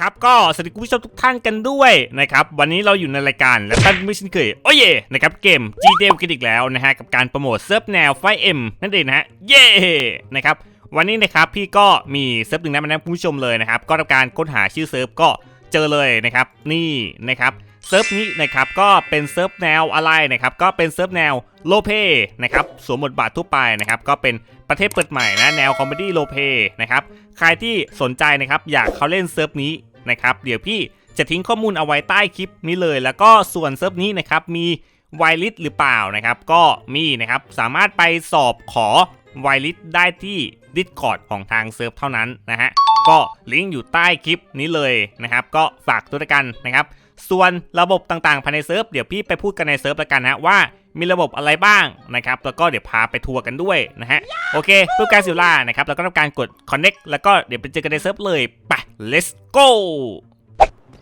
ครับก็สวัสดีคุณผู้ชมทุกท่านกันด้วยนะครับวันนี้เราอยู่ในรายการและท่านไม่ชินเคยโอ้เย่นะครับเกม G d e v กันอีกแล้วนะฮะกับการโปรโมทเซิร์ฟแนวไฟเอ็มนั่นเองนะฮะเย่นะครับวันนี้นะครับพี่ก็มีเซิร์ฟหนึ่งนะมาแนะนำคุณผู้ชมเลยนะครับก็ทำการค้นหาชื่อเซิร์ฟก็เจอเลยนะครับนี่นะครับ เซิร์ฟนี้นะครับก็เป็นเซิร์ฟแนวอะไรนะครับก็เป็นเซิร์ฟแนวโลเปนะครับสวมบทบาททั่วไปนะครับก็เป็นประเทศเปิดใหม่นะแนวคอมเมดี้โลเปนะครับใครที่สนใจนะครับอยากเขาเล่นเซิร์ฟนี้นะครับเดี๋ยวพี่จะทิ้งข้อมูลเอาไว้ใต้คลิปนี้เลย แล้วก็ส่วนเซิร์ฟนี้นะครับมีไวลิสหรือเปล่านะครับ ก็มีนะครับสามารถไปสอบขอไวลิสได้ที่ Discord ของทางเซิร์ฟเท่านั้นนะฮะก็ลิงก์อยู่ใต้คลิปนี้เลยนะครับ ก็ฝากตัวกันนะครับ ส่วนระบบต่างๆภายในเซิร์ฟเดี๋ยวพี่ไปพูดกันในเซิร์ฟแล้วกันนะว่ามีระบบอะไรบ้างนะครับ แล้วก็เดี๋ยวพาไปทัวร์กันด้วยนะฮะ โอเคเพื่อการสิล่านะครับ แล้วก็ทำการกด connect แล้วก็เดี๋ยวไปเจอกันในเซิร์ฟเลย ไป let's go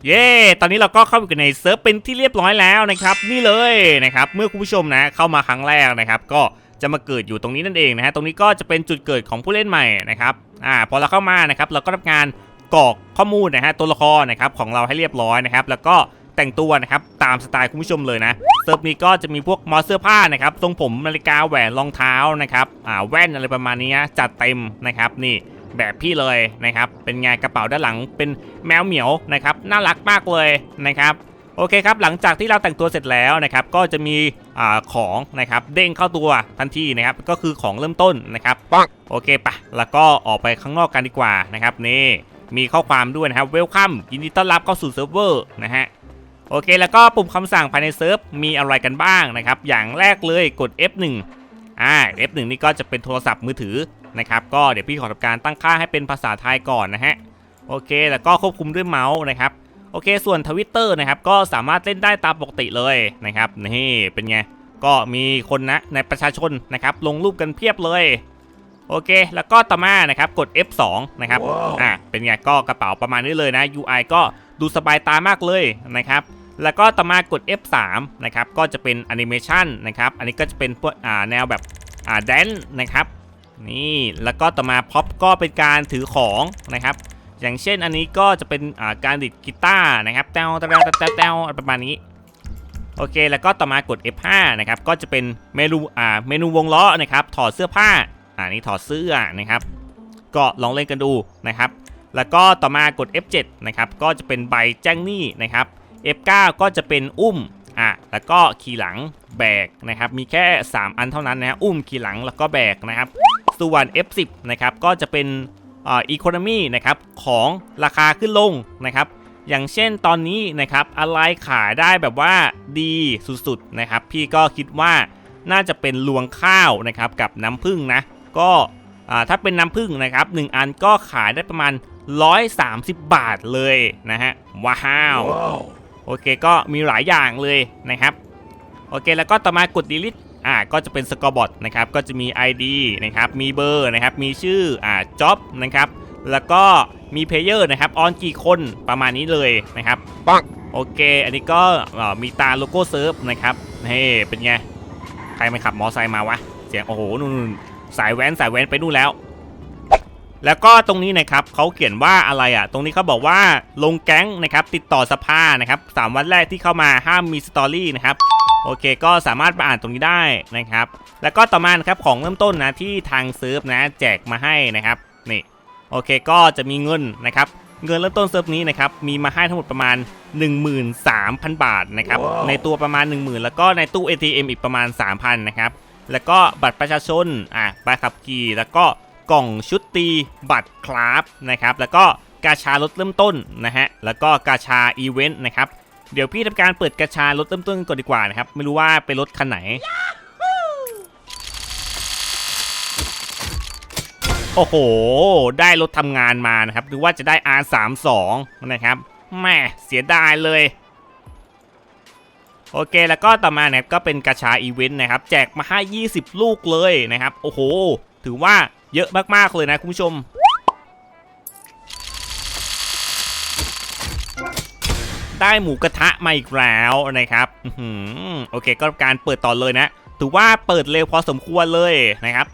เย้ ตอนนี้เราก็เข้าไปกันในเซิร์ฟเป็นที่เรียบร้อยแล้วนะครับ นี่เลยนะครับ เมื่อคุณผู้ชมนะเข้ามาครั้งแรกนะครับ ก็จะมาเกิดอยู่ตรงนี้นั่นเองนะฮะ ตรงนี้ก็จะเป็นจุดเกิดของผู้เล่นใหม่นะครับ อ่า พอเราเข้ามานะครับ เราก็ทำงาน กรอกข้อมูลนะฮะตัวละครนะครับของเราให้เรียบร้อยนะครับ แล้วก็แต่งตัวนะครับตามสไตล์คุณผู้ชมเลยนะเซิร์ฟนี้ก็จะมีพวกมอเสื้อผ้านะครับทรงผมนาฬิกาแหวนรองเท้านะครับอ่าแว่นอะไรประมาณนี้นะจัดเต็มนะครับนี่แบบพี่เลยนะครับ เป็นไงกระเป๋าด้านหลังเป็นแมวเหมียวนะครับน่ารักมากเลยนะครับโอเคครับหลังจากที่เราแต่งตัวเสร็จแล้วนะครับก็จะมีอาของนะครับเด้งเข้าตัวทันทีนะครับก็คือของเริ่มต้นนะครับปังโอเคปะแล้วก็ออกไปข้างนอกกันดีกว่านะครับนี่ มีข้อความด้วยนะครับเวลคัมยินดีต้อนรับเข้าสู่เซิร์ฟเวอร์นะฮะโอเค แล้วก็ปุ่มคำสั่งภายในเซิร์ฟมีอะไรกันบ้างนะครับ อย่างแรกเลยกด F1 อ่า F1 นี่ก็จะเป็นโทรศัพท์มือถือนะครับ ก็เดี๋ยวพี่ขอทำการตั้งค่าให้เป็นภาษาไทยก่อนนะฮะ โอเค แล้วก็ควบคุมด้วยเมาส์นะครับ โอเค ส่วนทวิตเตอร์นะครับ ก็สามารถเล่นได้ตามปกติเลยนะครับ นี่ เป็นไง ก็มีคนนะในประชาชนนะครับ ลงรูปกันเพียบเลย โอเค แล้วก็ต่อมานะครับกด F2 นะครับว้าวอ่าเป็นไงก็กระเป๋าประมาณนี้เลยนะ UI ก็ดูสบายตามากเลยนะครับแล้วก็ต่อมากด F3 นะครับก็จะเป็นแอนิเมชันนะครับอันนี้ก็จะเป็นพวกอ่าแนวแบบอ่าแดนนะครับนี่แล้วก็ต่อมาพ็อปก็เป็นการถือของนะครับอย่างเช่นอันนี้ก็จะเป็นอ่าการดิดกีตาร์นะครับแต้วแต้วแต้วแต้วแต้วประมาณนี้โอเค แล้วก็ต่อมากด F5 นะครับก็จะเป็นเมนูอ่าเมนูวงล้อนะครับถอดเสื้อผ้า อ่านี่ถอดเสื้อนะครับ ก็ลองเล่นกันดูนะครับ แล้วก็ต่อมากด F7 นะครับ ก็จะเป็นใบแจ้งหนี้นะครับ F9 ก็จะเป็นอุ้มอะแล้วก็ขี่หลังแบกนะครับ มีแค่ 3 อันเท่านั้นนะอุ้มขี่หลังแล้วก็แบกนะครับ ส่วน F10 นะครับก็จะเป็นอ่าอีโคโนมี่นะครับของราคาขึ้นลงนะครับ อย่างเช่นตอนนี้นะครับอะไรขายได้แบบว่าดีสุดๆนะครับ พี่ก็คิดว่าน่าจะเป็นรวงข้าวนะครับกับน้ำผึ้งนะ ก็อ่าถ้าเป็นน้ำผึ้งนะครับ 1 อันก็ขายได้ประมาณ 130 บาทเลยนะฮะว้าวว้าว โอเคก็มีหลายอย่างเลยนะครับ โอเคแล้วก็ต่อมากด delete อ่าก็จะเป็นสกอร์บอทนะครับก็จะมี ID นะครับมีเบอร์นะครับมีชื่ออ่า job นะครับแล้วก็มีเพลเยอร์นะครับออนกี่คนประมาณนี้เลยนะครับปังโอเคอันนี้ก็อ่ามีตาโลโก้เซิร์ฟนะครับเฮ้เป็นไง ใครมาขับมอไซค์มาวะ เสียงโอ้โหนู่นๆ สายแว้นสายแว้นไปนู่นแล้ว แล้วก็ตรงนี้นะครับเขาเขียนว่าอะไรอะ ตรงนี้เขาบอกว่าลงแก๊งนะครับติดต่อสภานะครับสามวันแรกที่เข้ามาห้ามมีสตอรี่นะครับโอเคก็สามารถมาอ่านตรงนี้ได้นะครับ แล้วก็ต่อมานะครับของเริ่มต้นนะที่ทางเซิร์ฟนะแจกมาให้นะครับนี่โอเคก็จะมีเงินนะครับเงินเริ่มต้นเซิร์ฟนี้นะครับมีมาให้ทั้งหมดประมาณ 13,000 บาทนะครับว้าวในตัวประมาณ 10,000 แล้วก็ในตู้ ATM อีกประมาณ 3,000 นะครับ แล้วก็บัตรประชาชนอะใบขับขี่ แล้วก็กล่องชุดตีบัตรคราฟนะครับ แล้วก็กาชารถเริ่มต้นนะฮะ แล้วก็กาชาอีเวนต์นะครับ เดี๋ยวพี่ทำการเปิดกาชารถเริ่มต้นก่อนดีกว่านะครับ ไม่รู้ว่าเป็นรถคันไหน โอ้โห ได้รถทำงานมานะครับหรือว่าจะได้ R32 นะครับแม่เสียดายเลย โอเค แล้วก็ต่อมาเนะครับก็เป็นกระชาอีเวนต์นะครับ แจกมาให้ 20 ลูกเลยนะครับ โอ้โห ถือว่าเยอะมาก ๆ เลยนะคุณผู้ชม ได้หมูกระทะมาอีกแล้วนะครับโอเค ก็การเปิดต่อเลยนะ ถือว่าเปิดเร็วพอสมควรเลยนะครับ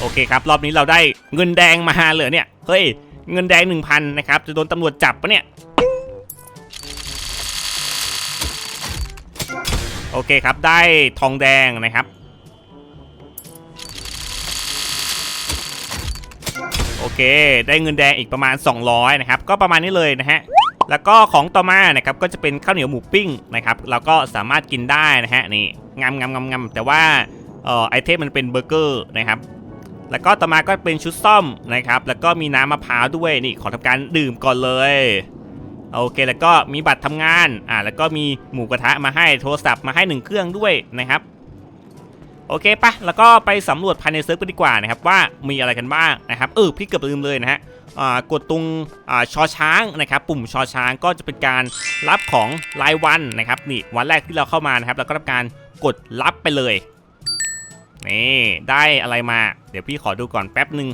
โอเคครับ รอบนี้เราได้เงินแดงมาเลยเนี่ย เฮ้ย เงินแดง 1,000นะครับจะโดนตำรวจจับปะเนี่ย โอเคครับได้ทองแดงนะครับ โอเค ได้เงินแดงอีกประมาณ 200นะครับก็ประมาณนี้เลยนะฮะแล้วก็ของต่อมานะครับก็จะเป็นข้าวเหนียวหมูปิ้งนะครับเราก็สามารถกินได้นะฮะนี่งามงามงามงามแต่ว่าเอ่อไอเทมมันเป็นเบอร์เกอร์นะครับ แล้วก็ต่อมาก็เป็นชุดซ่อมนะครับ แล้วก็มีน้ำมะพร้าวด้วยนี่ขอทำการดื่มก่อนเลยโอเคแล้วก็มีบัตรทำงานอ่าแล้วก็มีหมูกระทะมาให้โทรศัพท์มาให้หนึ่งเครื่องด้วยนะครับโอเคปะแล้วก็ไปสำรวจภายในเซิร์ฟกันดีกว่านะครับว่ามีอะไรกันบ้างนะครับเออพี่เกือบลืมเลยนะฮะอ่ากดตรงอ่าชอช้างนะครับปุ่มชอช้างก็จะเป็นการรับของรายวันนะครับนี่วันแรกที่เราเข้ามานะครับเราก็ทำการกดรับไปเลย นี่ได้อะไรมา เดี๋ยวพี่ขอดูก่อนแป๊บหนึ่ง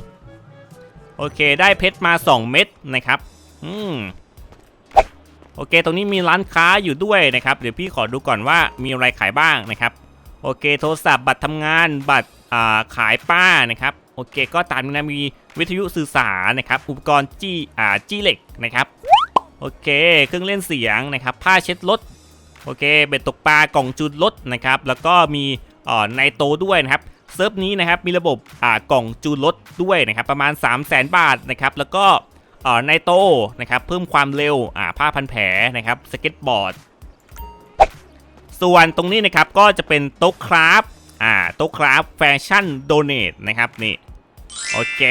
โอเคได้เพชรมา 2 เม็ดนะครับ อืมโอเค ตรงนี้มีร้านค้าอยู่ด้วยนะครับ เดี๋ยวพี่ขอดูก่อนว่ามีอะไรขายบ้างนะครับ โอเค โทรศัพท์บัตรทำงานบัตรขายป้านะครับ โอเค ก็ตามนี้นะมีวิทยุสื่อสารนะครับ อุปกรณ์จี้อ่าจี้เหล็กนะครับ โอเค เครื่องเล่นเสียงนะครับ ผ้าเช็ดรถ โอเค เบ็ดตกปลากล่องจูนรถนะครับ แล้วก็มี อ่อไนโตด้วยนะครับเซิร์ฟนี้นะครับมีระบบอ่ากล่องจูนรถด้วยนะครับประมาณ 3 0 0แสนบาทนะครับแล้วก็เอ่อไนโตนะครับเพิ่มความเร็วอ่าผ้าพันแผลนะครับสเก็ตบอร์ดส่วนตรงนี้นะครับก็จะเป็นโต๊ะคราฟอ่าโต๊ะคราฟแฟชั่นโดเนทนะครับนี่โอเค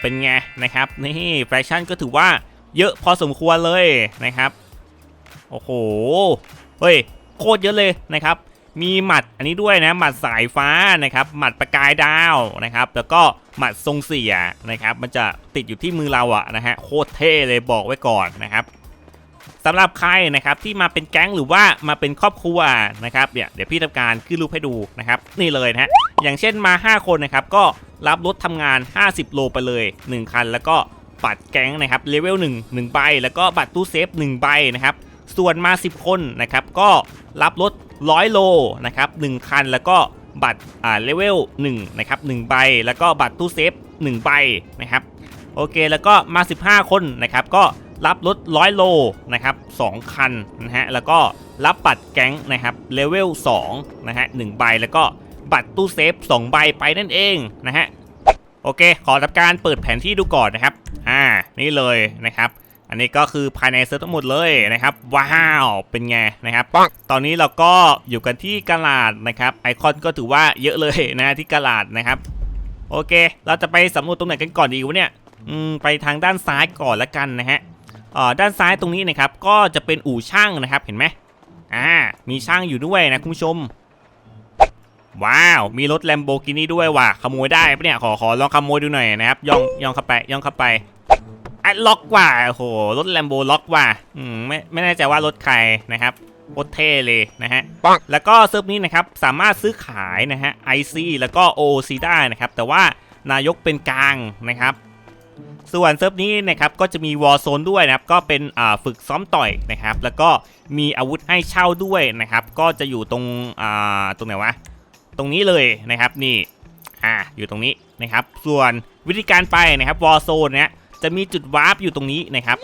เป็นไงนะครับนี่แฟชั่นก็ถือว่าเยอะพอสมควรเลยนะครับโอ้โหเฮ้ยโคตรเยอะเลยนะครับ มีหมัดอันนี้ด้วยนะหมัดสายฟ้านะครับหมัดประกายดาวนะครับ แล้วก็หมัดทรงเสียนะครับมันจะติดอยู่ที่มือเราอะนะฮะโคตรเท่เลยบอกไว้ก่อนนะครับสำหรับใครนะครับที่มาเป็นแก๊งหรือว่ามาเป็นครอบครัวนะครับเนี่ยเดี๋ยวพี่ทำการขึ้นรูปให้ดูนะครับนี่เลยนะฮะอย่างเช่นมา 5 คนนะครับก็รับรถทำงาน 50 โลไปเลย 1 คัน แล้วก็บัตรแก๊งนะครับเลเวล1 1ใบแล้วก็บัตรตู้เซฟ 1 ใบนะครับส่วนมา 10 คนนะครับก็รับรถ 100 โลนะครับ1คันแล้วก็บัตรอ่าเลเวล1นะครับ1ใบ แล้วก็บัตรตู้เซฟ1ใบนะครับโอเคแล้วก็มา 15 คนนะครับก็รับรถ 100 โลนะครับ2คันนะฮะแล้วก็รับบัตรแก๊งนะครับเลเวล2นะฮะ1ใบ แล้วก็บัตรตู้เซฟ2ใบไปนั่นเองนะฮะโอเค ขอทำการเปิดแผนที่ดูก่อนนะครับ อ่า นี่เลยนะครับ อันนี้ก็คือภายในเซิร์ฟทั้งหมดเลยนะครับว้าวเป็นไงนะครับตอนนี้เราก็อยู่กันที่กาลาดนะครับไอคอนก็ถือว่าเยอะเลยนะที่กาลาดนะครับโอเค เราจะไปสำรวจตรงไหนกันก่อนดีวะเนี่ยอืมไปทางด้านซ้ายก่อนละกันนะฮะเอ่อด้านซ้ายตรงนี้นะครับก็จะเป็นอู่ช่างนะครับเห็นไหมอ่ามีช่างอยู่ด้วยนะคุณผู้ชม ว้าว มีรถแลมโบกินีด้วยว่ะขโมยได้ปะเนี่ยขอขอลองขโมยดูหน่อยนะครับย่องย่องเข้าไปย่องเข้าไป ไอ้ล็อกว่ะโอ้โหรถแลมโบล็อกว่ะอืมไม่ไม่แน่ใจว่ารถใครนะครับโคตรเท่เลยนะฮะปังแล้วก็เซิร์ฟนี้นะครับสามารถซื้อขายนะฮะ IC แล้วก็ OOC ได้นะครับ แต่ว่านายกเป็นกลางนะครับ ส่วนเซิร์ฟนี้นะครับก็จะมีวอ r z โซนด้วยนะครับ ก็เป็นอ่าฝึกซ้อมต่อยนะครับ แล้วก็มีอาวุธให้เช่าด้วยนะครับ ก็จะอยู่ตรงอ่าตรงไหนวะ ตรงนี้เลยนะครับนี่อ่าอยู่ตรงนี้นะครับ ส่วนวิธีการไปนะครับวอ r z โซนเนี่ย จะมีจุดวาร์ปอยู่ตรงนี้นะครับ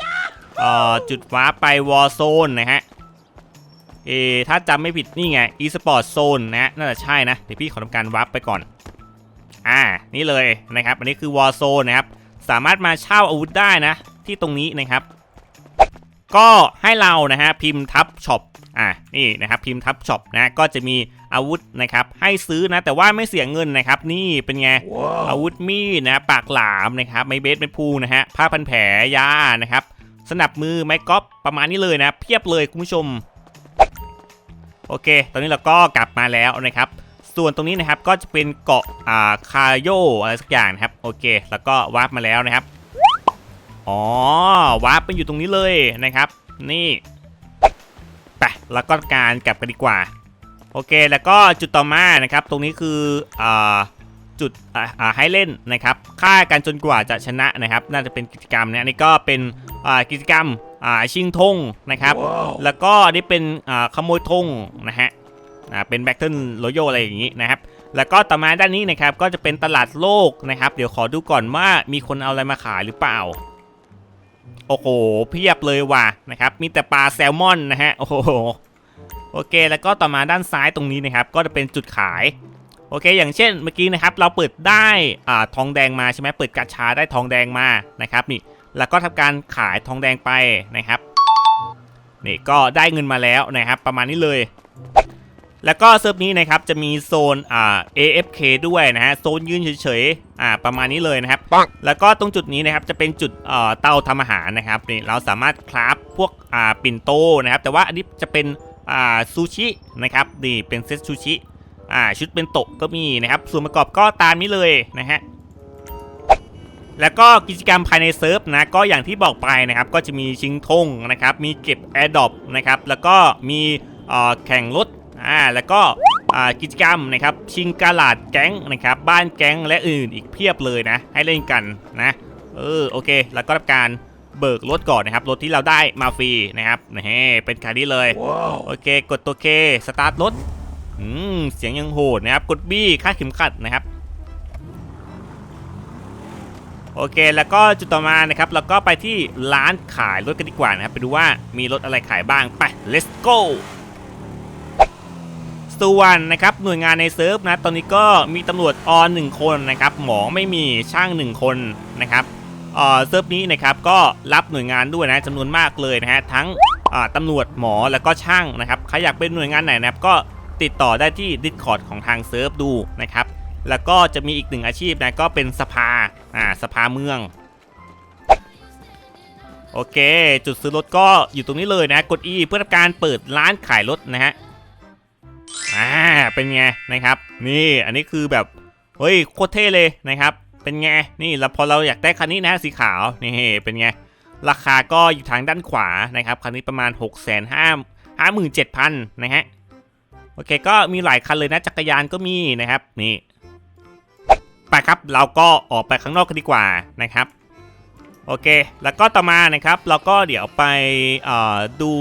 เอ่อจุดวาร์ปไปวอ r z โซนนะฮะเอถ้าจำไม่ผิดนี่ไง e-sport zone นะฮะน่าจะใช่นะ เดี๋ยวพี่ขอทำการวาร์ปไปก่อน อ่า นี่เลยนะครับ อันนี้คือ war zone นะครับ สามารถมาเช่าอาวุธได้นะ ที่ตรงนี้นะครับ ก็ให้เรานะฮะพิมพ์ทับช็อป อ่านี่นะครับพิมพ์ทับช็อปนะก็จะมีอาวุธนะครับให้ซื้อนะแต่ว่าไม่เสียเงินนะครับนี่เป็นไงอาวุธมีดนะปากหลามนะครับไม้เบสไม้พูนะฮะผ้าพันแผลยานะครับสนับมือไม้ก๊อปประมาณนี้เลยนะ เพียบเลยคุณผู้ชม โอเค ตอนนี้เราก็กลับมาแล้วนะครับ ส่วนตรงนี้นะครับก็จะเป็นเกาะอ่าคาโยอะไรสักอย่างนะครับโอเค แล้วก็วาร์ปมาแล้วนะครับอ๋อวาร์ปไปอยู่ตรงนี้เลยนะครับ นี่ ไปแล้วก็การกลับกันดีกว่า โอเคแล้วก็จุดต่อมานะครับ ตรงนี้คืออ่าจุดอ่าอ่าให้เล่นนะครับฆ่ากันจนกว่าจะชนะนะครับ น่าจะเป็นกิจกรรมเนี่ยนี่ก็เป็นอ่ากิจกรรมอ่าชิงธงนะครับ แล้วก็นี่เป็นอ่าขโมยธงนะฮะอ่าเป็นแบ t เทิลโรโยอะไรอย่างนี้นะครับ แล้วก็ต่อมาด้านนี้นะครับก็จะเป็นตลาดโลกนะครับ เดี๋ยวขอดูก่อนว่ามีคนเอาอะไรมาขายหรือเปล่า โอ้โหเพียบเลยว่ะนะครับ มีแต่ปลาแซลมอนนะฮะโอ้โหโอเค แล้วก็ต่อมาด้านซ้ายตรงนี้นะครับ ก็จะเป็นจุดขายโอเค อย่างเช่นเมื่อกี้นะครับ เราเปิดได้อ่าทองแดงมาใช่ไหมเปิดกาชาได้ทองแดงมานะครับนี่แล้วก็ทำการขายทองแดงไปนะครับนี่ก็ได้เงินมาแล้วนะครับ ประมาณนี้เลย แล้วก็เซิร์ฟนี้นะครับจะมีโซนอ่า AFK ด้วยนะฮะโซนยืนเฉยๆอ่าประมาณนี้เลยนะครับปังแล้วก็ตรงจุดนี้นะครับจะเป็นจุดเอ่อเตาทำอาหารนะครับนี่เราสามารถคราฟพวกอ่าปิ่นโตนะครับแต่ว่าอันนี้จะเป็นอ่าซูชินะครับนี่เป็นเซตซูชิอ่าชุดเป็นโตะก็มีนะครับส่วนประกอบก็ตามนี้เลยนะฮะแล้วก็กิจกรรมภายในเซิร์ฟนะก็อย่างที่บอกไปนะครับก็จะมีชิงธงนะครับมีเก็บแอร์ดรอปนะครับแล้วก็มีเอ่อแข่งรถ อ่าแล้วก็อ่ากิจกรรมนะครับชิงกาลาดแก๊งนะครับบ้านแก๊งและอื่นอีกเพียบเลยนะ ให้เล่นกันนะเออโอเค แล้วก็ทำการเบิกรถก่อนนะครับรถที่เราได้มาฟรีนะครับนี่เป็นคันนี้เลย Wow. โอเค กดตัวเคสตาร์ทรถอืมเสียงยังโหดนะครับ กดบี้คาดเข็มขัดนะครับโอเค แล้วก็จุดต่อมานะครับเราก็ไปที่ร้านขายรถกันดีกว่านะครับ ไปดูว่ามีรถอะไรขายบ้าง ไป let's go ส่วนนะครับหน่วยงานในเซิร์ฟนะตอนนี้ก็มีตำรวจออนหนึ่งคนนะครับหมอไม่มีช่างหนึ่งคนนะครับเอ่อเซิร์ฟนี้นะครับก็รับหน่วยงานด้วยนะจำนวนมากเลยนะฮะทั้งตำรวจหมอแล้วก็ช่างนะครับใครอยากเป็นหน่วยงานไหนนะครับก็ติดต่อได้ที่ Discord ของทางเซิร์ฟดูนะครับแล้วก็จะมีอีกหนึ่งอาชีพนะก็เป็นสภาอ่าสภาเมืองโอเค จุดซื้อรถก็อยู่ตรงนี้เลยนะ กด E เพื่อทำการเปิดร้านขายรถนะฮะ อ่าเป็นไงนะครับ นี่อันนี้คือแบบเฮ้ยโคตรเท่เลยนะครับ เป็นไงนี่แล้วพอเราอยากได้คันนี้นะสีขาวนี่เป็นไงราคาก็อยู่ทางด้านขวานะครับคันนี้ประมาณ 6 5 5 7 0 0 0นะฮะโอเคก็มีหลายคันเลยนะจักรยานก็มีนะครับนี่ไปครับเราก็ออกไปข้างนอกกันดีกว่านะครับโอเค แล้วก็ต่อมานะครับ เราก็เดี๋ยวไปดู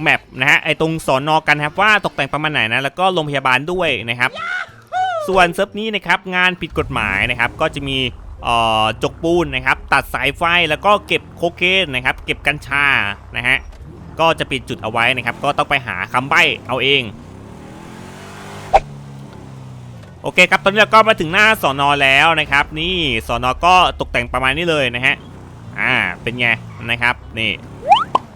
แมปนะฮะไอตรงสอนอกันครับว่าตกแต่งประมาณไหนนะแล้วก็โรงพยาบาลด้วยนะครับ ส่วนเซิร์ฟนี้นะครับงานผิดกฎหมายนะครับ ก็จะมีเอ่อจกปูนนะครับ ตัดสายไฟแล้วก็เก็บโคเคนนะครับ เก็บกัญชานะฮะก็จะปิดจุดเอาไว้นะครับ ก็ต้องไปหาคำใบ้เอาเองโอเคครับตอนนี้เราก็มาถึงหน้าสอนอแล้วนะครับ นี่สอนอก็ตกแต่งประมาณนี้เลยนะฮะอ่าเป็นไงนะครับนี่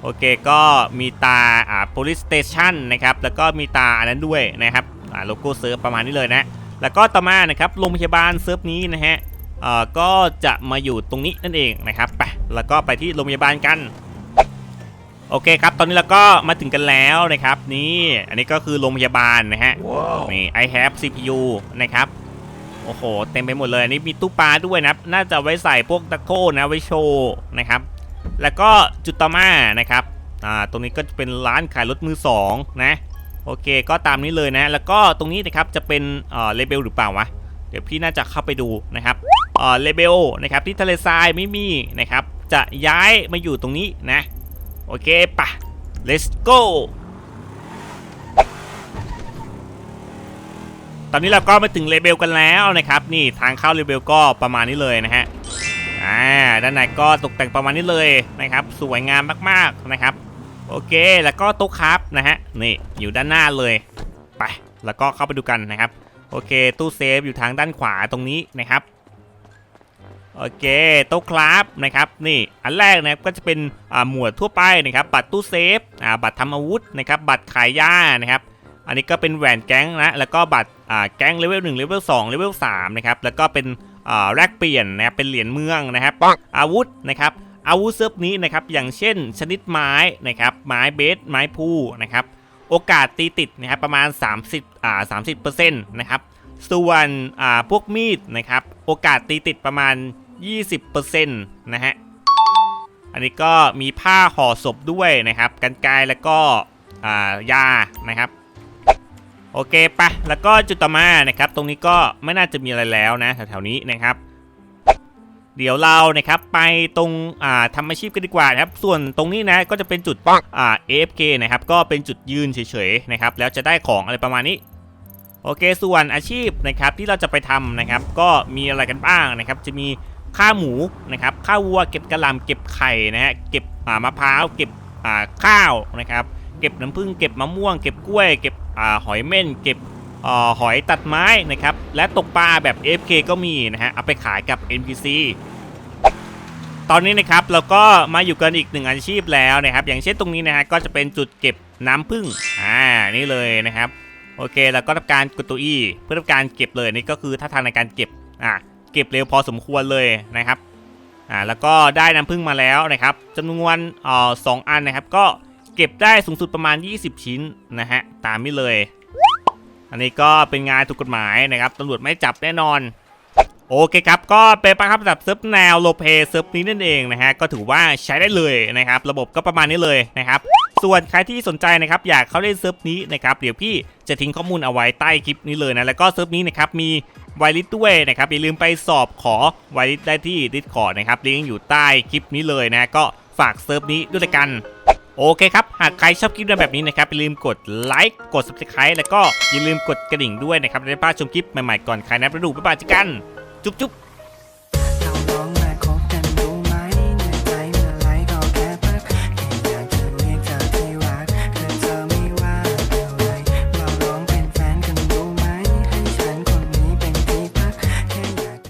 โอเคก็มีตาอ่า police station นะครับ แล้วก็มีตาอันนั้นด้วยนะครับอ่าโลโก้เซิร์ฟประมาณนี้เลยนะ แล้วก็ต่อมานะครับโรงพยาบาลเซิร์ฟนี้นะฮะเอ่อก็จะมาอยู่ตรงนี้นั่นเองนะครับไปแล้วก็ไปที่โรงพยาบาลกันโอเคครับ ตอนนี้เราก็มาถึงกันแล้วนะครับ นี่ อันนี้ก็คือโรงพยาบาลนะฮะ Wow. นี่ I have CPU นะครับ โอ้โห เต็มไปหมดเลย อันนี้มีตู้ปลาด้วยนะ น่าจะไว้ใส่พวกตะโก้นะ ไว้โชว์นะครับ แล้วก็จุดต่อมานะครับอ่าตรงนี้ก็จะเป็นร้านขายรถมือสองนะโอเคก็ตามนี้เลยนะ แล้วก็ตรงนี้นะครับจะเป็นเอ่อเลเบลหรือเปล่าวะเดี๋ยวพี่น่าจะเข้าไปดูนะครับเอ่อเลเบลนะครับที่ทะเลทรายไม่มีนะครับจะย้ายมาอยู่ตรงนี้นะโอเคปะ let's go ตอนนี้เราก็มาถึงเลเบลกันแล้วนะครับ นี่ทางเข้าเลเบลก็ประมาณนี้เลยนะฮะ อ่าด้านในก็ตกแต่งประมาณนี้เลยนะครับ สวยงามมากๆนะครับ โอเคแล้วก็โต๊ะครับนะฮะนี่อยู่ด้านหน้าเลยไปแล้วก็เข้าไปดูกันนะครับ โอเค ตู้เซฟอยู่ทางด้านขวาตรงนี้นะครับโอเคโต๊ะครับนะครับนี่อันแรกนะครับก็จะเป็นอ่าหมวดทั่วไปนะครับ บัตรตู้เซฟอ่าบัตรทำอาวุธนะครับ บัตรขายยานะครับ อันนี้ก็เป็นแหวนแก๊งนะแล้วก็บัตรอ่าแก๊งเลเวล1เลเวล2เลเวล3นะครับแล้วก็เป็น แลกเปลี่ยนนะครับเป็นเหรียญเมืองนะครับปังอาวุธนะครับอาวุธเซิร์ฟนี้นะครับอย่างเช่น ชนิดไม้นะครับไม้เบสไม้พูนะครับโอกาสตีติดนะครับประมาณ 30อ่า30%นะครับส่วนอ่าพวกมีดนะครับโอกาสตีติดประมาณ 20%นะฮะอันนี้ก็มีผ้าห่อศพด้วยนะครับกันไกรแล้วก็อ่ายานะครับ โอเคปะแล้วก็จุดต่อมานะครับ ตรงนี้ก็ไม่น่าจะมีอะไรแล้วนะแถวๆนี้นะครับ เดี๋ยวเรานะครับไปตรงอ่าทำอาชีพกันดีกว่านะครับ ส่วนตรงนี้นะก็จะเป็นจุดปังอ่า AFK นะครับ ก็เป็นจุดยืนเฉยๆนะครับ แล้วจะได้ของอะไรประมาณนี้โโอเค ส่วนอาชีพนะครับที่เราจะไปทำนะครับ ก็มีอะไรกันบ้างนะครับ จะมีฆ่าหมูนะครับฆ่าวัว เก็บกระหลำเก็บไข่นะฮะเก็บอ่ามะพร้าวเก็บอ่าข้าวนะครับ เก็บน้ำผึ้งเก็บมะม่วงเก็บกล้วย เก็บอ่าหอยเม่น เก็บอ่าหอยตัดไม้นะครับ และตกปลาแบบ AFK ก็มีนะฮะเอาไปขายกับ NPC ตอนนี้นะครับเราก็มาอยู่กันอีกหนึ่งอาชีพแล้วนะครับ อย่างเช่นตรงนี้นะฮะก็จะเป็นจุดเก็บน้ำผึ้งอ่านี่เลยนะครับโอเคแล้วก็ทำการกดตัว E เพื่อทำการเก็บเลยนี่ก็คือท่าทางในการเก็บอ่าเก็บเร็วพอสมควรเลยนะครับอ่าแล้วก็ได้น้ำผึ้งมาแล้วนะครับจำนวนอ่อสองอันนะครับ ก็ เก็บได้สูงสุดประมาณ 20 ชิ้นนะฮะ ตามนี้เลย อันนี้ก็เป็นงานถูกกฎหมายนะครับตำรวจไม่จับแน่นอน โอเคครับ ก็เป็นประครับสำหรับเซิร์ฟแนวโลเปเซิร์ฟนี้นั่นเองนะฮะ ก็ถือว่าใช้ได้เลยนะครับ ระบบก็ประมาณนี้เลยนะครับ ส่วนใครที่สนใจนะครับ อยากเข้าเล่นเซิร์ฟนี้นะครับ เดี๋ยวพี่จะทิ้งข้อมูลเอาไว้ใต้คลิปนี้เลยนะ แล้วก็เซิร์ฟนี้นะครับ มีไวลิสด้วยนะครับ อย่าลืมไปสอบขอไวลิสได้ที่ดิสคอร์ดนะครับ ลิงก์อยู่ใต้คลิปนี้เลยนะ ก็ฝากเซิร์ฟนี้ด้วยกัน โอเคครับ หากใครชอบคลิปแบบนี้นะครับอย่าลืมกดไลค์กด subscribe แล้วก็อย่าลืมกดกระดิ่งด้วยนะครับจะได้พลาดชมคลิปใหม่ๆก่อนใครนะประดูบ๊ายบายเจอกัน จุ๊บจุ๊บ